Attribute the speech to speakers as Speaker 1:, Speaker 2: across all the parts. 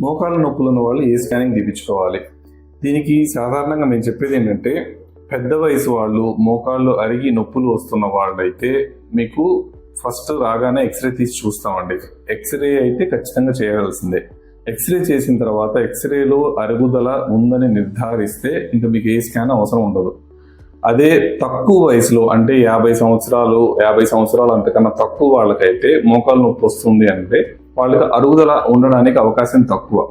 Speaker 1: మోకాళ్ళ నొప్పులు ఉన్న వాళ్ళు ఏ స్కానింగ్ తీపించుకోవాలి దీనికి సాధారణంగా మేము చెప్పేది ఏంటంటే పెద్ద వయసు వాళ్ళు మోకాళ్ళు అరిగి నొప్పులు వస్తున్న వాళ్ళైతే మీకు ఫస్ట్ రాగానే ఎక్స్రే తీసి చూస్తామండి. ఎక్స్రే అయితే ఖచ్చితంగా చేయవలసిందే. ఎక్స్రే చేసిన తర్వాత ఎక్స్రేలో అరుగుదల ఉందని నిర్ధారిస్తే ఇంకా మీకు ఏ స్కాన్ అవసరం ఉండదు. అదే తక్కువ వయసులో అంటే యాభై సంవత్సరాలు యాభై సంవత్సరాలు అంతకన్నా తక్కువ వాళ్ళకైతే మోకాలు నొప్పి వస్తుంది అంటే వాళ్ళకి అరుగుదల ఉండడానికి అవకాశం తక్కువ.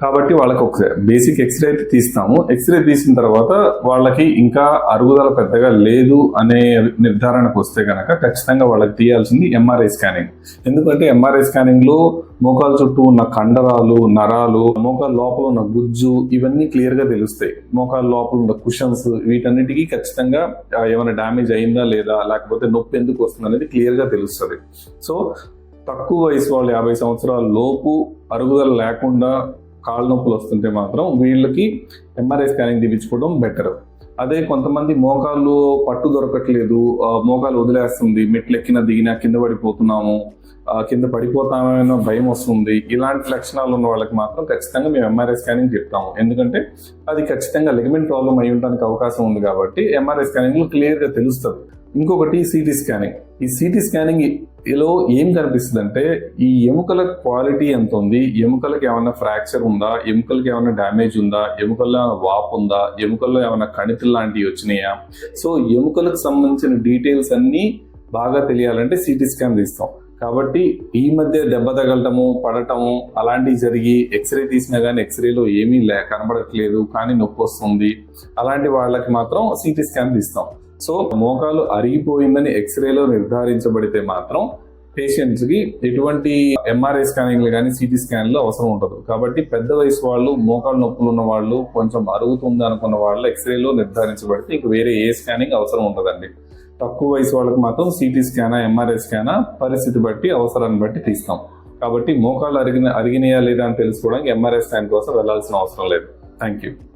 Speaker 1: కాబట్టి వాళ్ళకి ఒక బేసిక్ ఎక్స్రే అయితే తీస్తాము. ఎక్స్రే తీసిన తర్వాత వాళ్ళకి ఇంకా అరుగుదల పెద్దగా లేదు అనే నిర్ధారణకు వస్తే కనుక ఖచ్చితంగా వాళ్ళకి తీయాల్సింది ఎంఆర్ఐ స్కానింగ్ ఎందుకంటే ఎంఆర్ఐ స్కానింగ్లో మోకాల మోకాలు చుట్టూ ఉన్న కండరాలు నరాలు మోకాలు లోపల ఉన్న గుజ్జు ఇవన్నీ క్లియర్గా తెలుస్తాయి. మోకాలు లోపల ఉన్న కుషన్స్ వీటన్నిటికీ ఖచ్చితంగా ఏమైనా డ్యామేజ్ అయిందా లేదా లేకపోతే నొప్పి ఎందుకు వస్తుంది అనేది క్లియర్గా తెలుస్తుంది. సో తక్కువ వయసు వాళ్ళు యాభై సంవత్సరాల లోపు అరుగుదల లేకుండా కాళ్ళ నొప్పులు వస్తుంటే మాత్రం వీళ్ళకి ఎంఆర్ఐ స్కానింగ్ తీపించుకోవడం బెటర్ అదే కొంతమంది మోకాళ్ళు పట్టు దొరకట్లేదు మోకాలు వదిలేస్తుంది మెట్లు ఎక్కిన దిగినా కింద పడిపోతున్నాము కింద పడిపోతామేమో భయం వస్తుంది. ఇలాంటి లక్షణాలు ఉన్న వాళ్ళకి మాత్రం ఖచ్చితంగా మేము ఎంఆర్ఐ స్కానింగ్ చెప్తాము. ఎందుకంటే అది ఖచ్చితంగా లిగమెంట్ ప్రాబ్లం అయి ఉండడానికి అవకాశం ఉంది కాబట్టి ఎంఆర్ఐ స్కానింగ్ క్లియర్గా తెలుస్తుంది. ఇంకొకటి సిటీ స్కానింగ్ ఈ సిటీ స్కానింగ్లో ఏం కనిపిస్తుంది అంటే ఈ ఎముకల క్వాలిటీ ఎంత ఉంది? ఎముకలకు ఏమైనా ఫ్రాక్చర్ ఉందా? ఎముకలకి ఏమైనా డ్యామేజ్ ఉందా? ఎముకల్లో ఏమైనా వాపు ఉందా? ఎముకల్లో ఏమైనా కణితులు లాంటివి వచ్చినాయా? సో ఎముకలకు సంబంధించిన డీటెయిల్స్ అన్నీ బాగా తెలియాలంటే సిటీ స్కాన్ తీస్తాం. కాబట్టి ఈ మధ్య దెబ్బ తగలటము పడటము అలాంటివి జరిగి ఎక్స్రే తీసినా కానీ ఎక్స్రేలో ఏమీ లే కనబడట్లేదు కానీ నొప్పి వస్తుంది. అలాంటి వాళ్ళకి మాత్రం సిటీ స్కాన్ తీస్తాం. సో మోకాలు అరిగిపోయిందని ఎక్స్రేలో నిర్ధారించబడితే మాత్రం పేషెంట్స్కి ఎటువంటి ఎంఆర్ఐ స్కానింగ్లు కానీ సిటీ స్కాన్లు అవసరం ఉండదు. కాబట్టి పెద్ద వయసు వాళ్ళు మోకాలు నొప్పులు ఉన్న వాళ్ళు కొంచెం అరుగుతుంది అనుకున్న వాళ్ళు ఎక్స్రేలో నిర్ధారించబడితే ఇంక వేరే ఏ స్కానింగ్ అవసరం ఉండదండి. తక్కువ వయసు వాళ్ళకి మాత్రం సిటీ స్కానా ఎంఆర్ఐ స్కానా పరిస్థితి బట్టి అవసరాన్ని బట్టి తీస్తాం. కాబట్టి మోకాలు అరిగిన అరిగినాయా లేదా అని తెలుసుకోవడానికి ఎంఆర్ఐ స్కాన్ కోసం వెళ్ళాల్సిన అవసరం లేదు. Thank you